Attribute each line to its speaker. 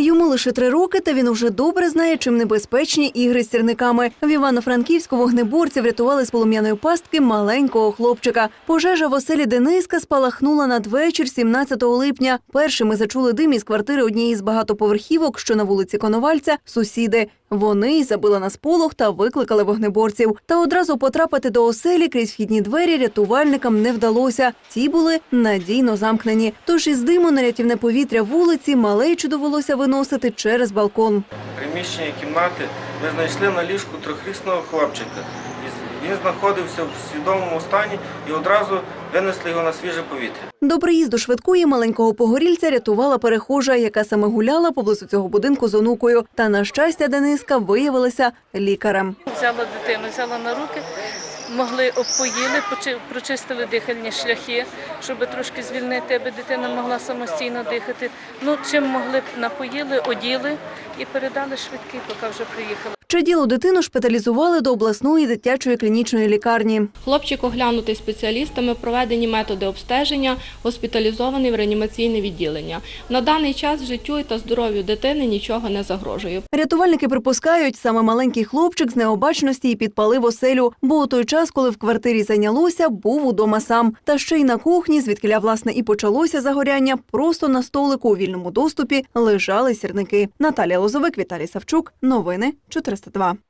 Speaker 1: Йому лише три роки, та він уже добре знає, чим небезпечні ігри з сірниками. В Івано-Франківську вогнеборці врятували з полум'яної пастки маленького хлопчика. Пожежа в оселі Дениска спалахнула надвечір 17 липня. Першими зачули дим із квартири однієї з багатоповерхівок, що на вулиці Коновальця, сусіди. Вони й забили на сполох та викликали вогнеборців. Та одразу потрапити до оселі крізь вхідні двері рятувальникам не вдалося. Ті були надійно замкнені. Тож із диму на рятівне повітря вулиці малечу довелося виносити через балкон.
Speaker 2: Приміщенні кімнати ми знайшли на ліжку трохрісного хлопчика. Він знаходився в свідомому стані і одразу винесли його на свіже повітря.
Speaker 1: До приїзду швидкої маленького погорільця рятувала перехожа, яка саме гуляла поблизу цього будинку з онукою. Та на щастя, Дениска виявилася лікарем.
Speaker 3: Взяла дитину, взяла на руки, могли обпоїли, прочистили дихальні шляхи, щоб трошки звільнити, аби дитина могла самостійно дихати. Ну, чим могли, напоїли, оділи і передали швидкий, поки вже приїхали.
Speaker 1: Чаділу дитину шпиталізували до обласної дитячої клінічної лікарні.
Speaker 4: Хлопчик оглянутий спеціалістами, проведені методи обстеження, госпіталізований в реанімаційне відділення. На даний час життю та здоров'ю дитини нічого не загрожує.
Speaker 1: Рятувальники припускають, саме маленький хлопчик з необачності і підпалив оселю, бо у той час, коли в квартирі зайнялося, був удома сам. Та ще й на кухні, звідкиля власне і почалося загоряння, просто на столику у вільному доступі лежали сірники. Наталія Лозовик, Віталій Савчук. Новини 402.